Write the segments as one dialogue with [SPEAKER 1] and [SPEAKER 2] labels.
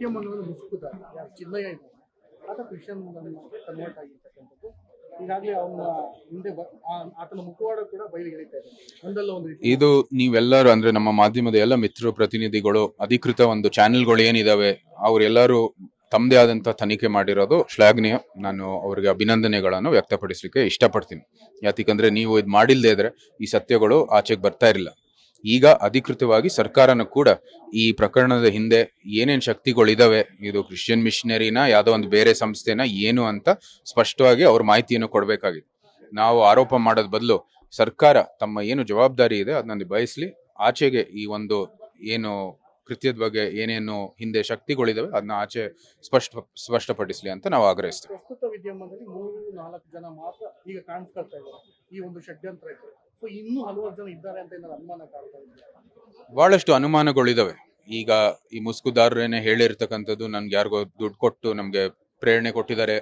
[SPEAKER 1] CM ಅನ್ನೋದು ಯಾರು? ಚಿನ್ನಯ್ಯ ಆತ ಕನ್ವರ್ಟ್ ಆಗಿರ್ತಕ್ಕಂಥದ್ದು. ಇದೆ.
[SPEAKER 2] ನೀವೆಲ್ಲರೂ ಅಂದ್ರೆ ನಮ್ಮ ಮಾಧ್ಯಮದ ಎಲ್ಲ ಮಿತ್ರ ಪ್ರತಿನಿಧಿಗಳು, ಅಧಿಕೃತ ಒಂದು ಚಾನೆಲ್ಗಳು ಏನಿದಾವೆ, ಅವರೆಲ್ಲರೂ ತಮ್ಮದೇ ಆದಂತ ತನಿಖೆ ಮಾಡಿರೋದು ಶ್ಲಾಘನೀಯ. ನಾನು ಅವರಿಗೆ ಅಭಿನಂದನೆಗಳನ್ನು ವ್ಯಕ್ತಪಡಿಸಲಿಕ್ಕೆ ಇಷ್ಟಪಡ್ತೀನಿ. ಯಾತಿಕಂದ್ರೆ ನೀವು ಇದು ಮಾಡಿಲ್ದೇ ಇದ್ರೆ ಈ ಸತ್ಯಗಳು ಆಚೆಗೆ ಬರ್ತಾ ಇರಲಿಲ್ಲ. ಈಗ ಅಧಿಕೃತವಾಗಿ ಸರ್ಕಾರನ ಕೂಡ ಈ ಪ್ರಕರಣದ ಹಿಂದೆ ಏನೇನ್ ಶಕ್ತಿಗಳಿದಾವೆ, ಇದು ಕ್ರಿಶ್ಚಿಯನ್ ಮಿಷನರಿನ ಯಾವುದೋ ಒಂದು ಬೇರೆ ಸಂಸ್ಥೆನ ಏನು ಅಂತ ಸ್ಪಷ್ಟವಾಗಿ ಅವ್ರ ಮಾಹಿತಿಯನ್ನು ಕೊಡಬೇಕಾಗಿದೆ. ನಾವು ಆರೋಪ ಮಾಡೋದ್ ಬದಲು ಸರ್ಕಾರ ತಮ್ಮ ಏನು ಜವಾಬ್ದಾರಿ ಇದೆ ಅದನ್ನ ನಿಭಾಯಿಸ್ಲಿ ಆಚೆಗೆ ಈ ಒಂದು ಏನು ಕೃತ್ಯದ ಬಗ್ಗೆ ಏನೇನು ಹಿಂದೆ ಶಕ್ತಿಗಳಿದಾವೆ ಅದನ್ನ ಆಚೆ ಸ್ಪಷ್ಟ, ಸ್ಪಷ್ಟಪಡಿಸ್ಲಿ ಅಂತ ನಾವು ಆಗ್ರಹಿಸ್ತೇವೆ.
[SPEAKER 1] ಪ್ರಸ್ತುತ ವಿದ್ಯಮಾನದಲ್ಲಿ ಮೂರು ನಾಲ್ಕು ಜನ ಮಾತ್ರ ಈಗ ಕಾಣಿಸ್ಕೊಳ್ತಾ ಇದ್ದಾರೆ. ಈ ಒಂದು ಷಡ್ಯಂತ್ರ ಇನ್ನೂ ಹಲವಾರು ಜನ ಅಂತ ಅನುಮಾನ ಕಾಡ್ತಾ
[SPEAKER 2] ಬಹಳಷ್ಟು ಅನುಮಾನಗಳಿದಾವೆ. ಈಗ ಈ ಮುಸ್ಕುದಾರರೇನೆ ಹೇಳಿರ್ತಕ್ಕಂಥದ್ದು ನನ್ಗೆ ಯಾರಿಗೋ ದುಡ್ಡು ಕೊಟ್ಟು ನಮ್ಗೆ ಪ್ರೇರಣೆ ಕೊಟ್ಟಿದ್ದಾರೆ.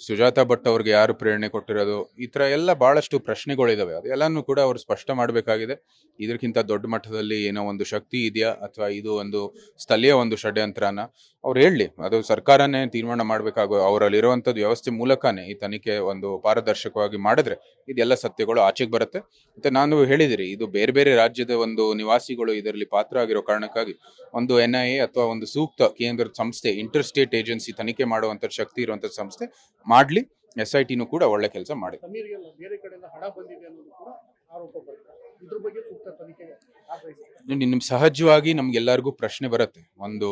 [SPEAKER 2] ಸುಜಾತ ಭಟ್ ಅವ್ರಿಗೆ ಯಾರು ಪ್ರೇರಣೆ ಕೊಟ್ಟಿರೋದು, ಈ ತರ ಎಲ್ಲ ಬಹಳಷ್ಟು ಪ್ರಶ್ನೆಗಳಿದಾವೆ. ಅದೆಲ್ಲನೂ ಕೂಡ ಅವ್ರು ಸ್ಪಷ್ಟ ಮಾಡಬೇಕಾಗಿದೆ. ಇದಕ್ಕಿಂತ ದೊಡ್ಡ ಮಟ್ಟದಲ್ಲಿ ಏನೋ ಒಂದು ಶಕ್ತಿ ಇದೆಯಾ ಅಥವಾ ಇದು ಒಂದು ಸ್ಥಳೀಯ ಒಂದು ಷಡ್ಯಂತ್ರನ? ಅವ್ರು ಹೇಳಿ, ಅದು ಸರ್ಕಾರನೇ ತೀರ್ಮಾನ ಮಾಡಬೇಕಾಗೋ, ಅವರಲ್ಲಿರುವಂಥದ್ದು ವ್ಯವಸ್ಥೆ ಮೂಲಕನೇ ಈ ತನಿಖೆ ಒಂದು ಪಾರದರ್ಶಕವಾಗಿ ಮಾಡಿದ್ರೆ ಇದೆಲ್ಲ ಸತ್ಯಗಳು ಆಚೆಗೆ ಬರುತ್ತೆ. ಮತ್ತೆ ನಾನು ಹೇಳಿದಿರಿ, ಇದು ಬೇರೆ ಬೇರೆ ರಾಜ್ಯದ ಒಂದು ನಿವಾಸಿಗಳು ಇದರಲ್ಲಿ ಪಾತ್ರ ಆಗಿರೋ ಕಾರಣಕ್ಕಾಗಿ ಒಂದು ಎನ್ ಐ ಎ ಅಥವಾ ಒಂದು ಸೂಕ್ತ ಕೇಂದ್ರ ಸಂಸ್ಥೆ ಇಂಟರ್ ಸ್ಟೇಟ್ ಏಜೆನ್ಸಿ ತನಿಖೆ ಮಾಡುವಂತ ಶಕ್ತಿ ಇರುವಂತ ಸಂಸ್ಥೆ ಮಾಡ್ಲಿ ಎಸ್ ಐ ಟಿನೂ ಕೂಡ ಒಳ್ಳೆ ಕೆಲಸ ಮಾಡಿ. ನಿಮ್ ಸಹಜವಾಗಿ ನಮ್ಗೆಲ್ಲರಿಗೂ ಪ್ರಶ್ನೆ ಬರುತ್ತೆ. ಒಂದು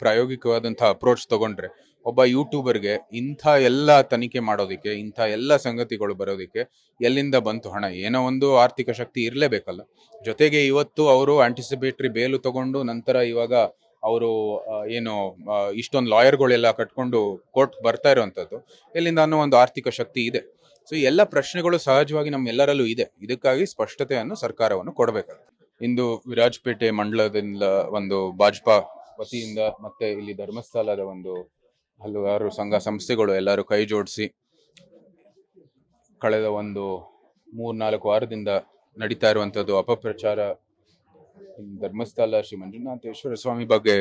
[SPEAKER 2] ಪ್ರಾಯೋಗಿಕವಾದಂಥ ಅಪ್ರೋಚ್ ತಗೊಂಡ್ರೆ ಒಬ್ಬ ಯೂಟ್ಯೂಬರ್ಗೆ ಇಂಥ ಎಲ್ಲ ತನಿಖೆ ಮಾಡೋದಕ್ಕೆ ಇಂಥ ಎಲ್ಲ ಸಂಗತಿಗಳು ಬರೋದಕ್ಕೆ ಎಲ್ಲಿಂದ ಬಂತು ಹಣ? ಏನೋ ಒಂದು ಆರ್ಥಿಕ ಶಕ್ತಿ ಇರಲೇಬೇಕಲ್ಲ. ಜೊತೆಗೆ ಇವತ್ತು ಅವರು ಆಂಟಿಸಿಪೇಟರಿ ಬೇಲು ತಗೊಂಡು ನಂತರ ಇವಾಗ ಅವರು ಏನು ಇಷ್ಟೊಂದು ಲಾಯರ್ಗಳೆಲ್ಲ ಕಟ್ಕೊಂಡು ಕೋರ್ಟ್ ಬರ್ತಾ ಇರುವಂಥದ್ದು, ಇಲ್ಲಿಂದ ಅನ್ನೋ ಒಂದು ಆರ್ಥಿಕ ಶಕ್ತಿ ಇದೆ. ಸೊ ಎಲ್ಲ ಪ್ರಶ್ನೆಗಳು ಸಹಜವಾಗಿ ನಮ್ಮೆಲ್ಲರಲ್ಲೂ ಇದೆ. ಇದಕ್ಕಾಗಿ ಸ್ಪಷ್ಟತೆಯನ್ನು ಸರ್ಕಾರವನ್ನು ಕೊಡಬೇಕಾಗುತ್ತೆ. ಇಂದು ವಿರಾಜಪೇಟೆ ಮಂಡಲದಿಂದ ಒಂದು ಭಾಜಪಾ ವತಿಯಿಂದ ಮತ್ತೆ ಇಲ್ಲಿ ಧರ್ಮಸ್ಥಳದ ಒಂದು ಹಲವಾರು ಸಂಘ ಸಂಸ್ಥೆಗಳು ಎಲ್ಲರೂ ಕೈ ಜೋಡಿಸಿ ಕಳೆದ ಒಂದು ಮೂರ್ನಾಲ್ಕು ವಾರದಿಂದ ನಡೀತಾ ಇರುವಂಥದ್ದು ಅಪಪ್ರಚಾರ ಧರ್ಮಸ್ಥಳ ಶ್ರೀ ಮಂಜುನಾಥೇಶ್ವರ ಸ್ವಾಮಿ ಬಗ್ಗೆ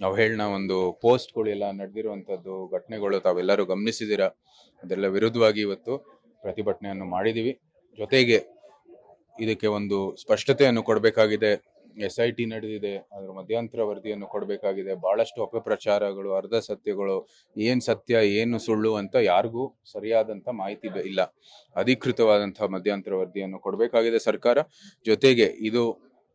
[SPEAKER 2] ಅವಹೇಳನ ಒಂದು ಪೋಸ್ಟ್ಗಳೆಲ್ಲ ಎಲ್ಲ ನಡೆದಿರುವಂತದ್ದು ಘಟನೆಗಳು ತಾವೆಲ್ಲರೂ ಗಮನಿಸಿದ್ದೀರಾ? ಅದೆಲ್ಲ ವಿರುದ್ಧವಾಗಿ ಇವತ್ತು ಪ್ರತಿಭಟನೆಯನ್ನು ಮಾಡಿದೀವಿ ಜೊತೆಗೆ ಇದಕ್ಕೆ ಒಂದು ಸ್ಪಷ್ಟತೆಯನ್ನು ಕೊಡಬೇಕಾಗಿದೆ. ಎಸ್ ಐ ಟಿ ನಡೆದಿದೆ, ಅದರ ಮಧ್ಯಂತರ ವರದಿಯನ್ನು ಕೊಡಬೇಕಾಗಿದೆ. ಬಹಳಷ್ಟು ಅಪಪ್ರಚಾರಗಳು, ಅರ್ಧ ಸತ್ಯಗಳು, ಏನು ಸತ್ಯ, ಏನು ಸುಳ್ಳು ಅಂತ ಯಾರಿಗೂ ಸರಿಯಾದಂತ ಮಾಹಿತಿ ಇಲ್ಲ. ಅಧಿಕೃತವಾದಂಥ ಮಧ್ಯಂತರ ವರದಿಯನ್ನು ಕೊಡಬೇಕಾಗಿದೆ ಸರ್ಕಾರ. ಜೊತೆಗೆ ಇದು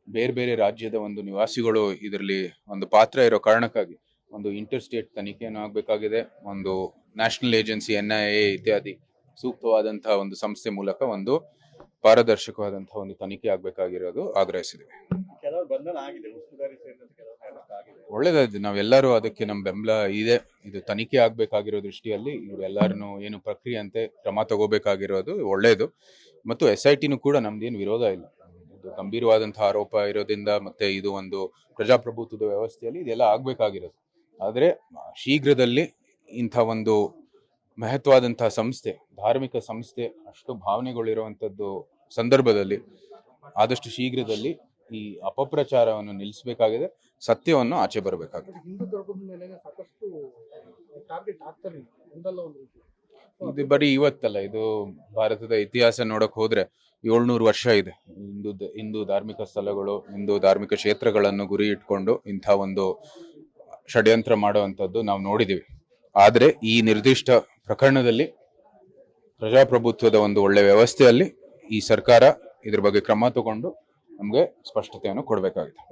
[SPEAKER 2] ಬೇರೆ ಬೇರೆ ರಾಜ್ಯದ ಒಂದು ನಿವಾಸಿಗಳು ಇದರಲ್ಲಿ ಒಂದು ಪಾತ್ರ ಇರೋ ಕಾರಣಕ್ಕಾಗಿ ಒಂದು ಇಂಟರ್ ಸ್ಟೇಟ್ ತನಿಖೆಯನ್ನು ಆಗಬೇಕಾಗಿದೆ. ಒಂದು national agency N I A ಇತ್ಯಾದಿ ಸೂಕ್ತವಾದಂತಹ ಒಂದು ಸಂಸ್ಥೆ ಮೂಲಕ ಒಂದು ಪಾರದರ್ಶಕವಾದಂತಹ ಒಂದು ತನಿಖೆ ಆಗಬೇಕಾಗಿರೋದು ಆಗ್ರಹಿಸಿದೆ ಒಳ್ಳೇದಾಯ್ತು. ನಾವೆಲ್ಲರೂ ಅದಕ್ಕೆ ನಮ್ಮ ಬೆಂಬಲ ಇದೆ. ಇದು ತನಿಖೆ ಆಗಬೇಕಾಗಿರೋ ದೃಷ್ಟಿಯಲ್ಲಿ ಇವರೆಲ್ಲರನ್ನು ಏನು ಪ್ರಕ್ರಿಯೆ ಅಂತೆ ಕ್ರಮ ತಗೋಬೇಕಾಗಿರೋದು ಒಳ್ಳೆಯದು ಮತ್ತು ಎಸ್ ಐ ಟಿನೂ ಕೂಡ ನಮ್ದೇನು ವಿರೋಧ ಇಲ್ಲ. ಇದು ಗಂಭೀರವಾದಂತಹ ಆರೋಪ ಇರೋದ್ರಿಂದ ಮತ್ತೆ ಇದು ಒಂದು ಪ್ರಜಾಪ್ರಭುತ್ವದ ವ್ಯವಸ್ಥೆಯಲ್ಲಿ ಇದೆಲ್ಲ ಆಗ್ಬೇಕಾಗಿರೋದು. ಆದರೆ ಶೀಘ್ರದಲ್ಲಿ ಇಂಥ ಒಂದು ಮಹತ್ವಾದಂತಹ ಸಂಸ್ಥೆ ಧಾರ್ಮಿಕ ಸಂಸ್ಥೆ ಅಷ್ಟು ಭಾವನೆಗಳಿರುವಂಥದ್ದು ಸಂದರ್ಭದಲ್ಲಿ ಆದಷ್ಟು ಶೀಘ್ರದಲ್ಲಿ ಈ ಅಪಪ್ರಚಾರವನ್ನು ನಿಲ್ಲಿಸಬೇಕಾಗಿದೆ ಸತ್ಯವನ್ನು ಆಚೆ ಬರಬೇಕಾಗಿದೆ
[SPEAKER 1] ಒಂದು
[SPEAKER 2] ಇದು ಬರೀ ಇವತ್ತಲ್ಲ ಇದು ಭಾರತದ ಇತಿಹಾಸ ನೋಡಕ್ ಹೋದ್ರೆ ಏಳ್ನೂರು ವರ್ಷ ಇದೆ. ಹಿಂದೂ ಹಿಂದೂ ಧಾರ್ಮಿಕ ಸ್ಥಳಗಳು, ಹಿಂದೂ ಧಾರ್ಮಿಕ ಕ್ಷೇತ್ರಗಳನ್ನು ಗುರಿ ಇಟ್ಕೊಂಡು ಇಂಥ ಒಂದು ಷಡ್ಯಂತ್ರ ಮಾಡುವಂಥದ್ದು ನಾವು ನೋಡಿದ್ದೀವಿ ಆದರೆ ಈ ನಿರ್ದಿಷ್ಟ ಪ್ರಕರಣದಲ್ಲಿ ಪ್ರಜಾಪ್ರಭುತ್ವದ ಒಂದು ಒಳ್ಳೆ ವ್ಯವಸ್ಥೆಯಲ್ಲಿ ಈ ಸರ್ಕಾರ ಇದ್ರ ಬಗ್ಗೆ ಕ್ರಮ ತಗೊಂಡು ನಮಗೆ ಸ್ಪಷ್ಟತೆಯನ್ನು ಕೊಡಬೇಕಾಗಿದೆ.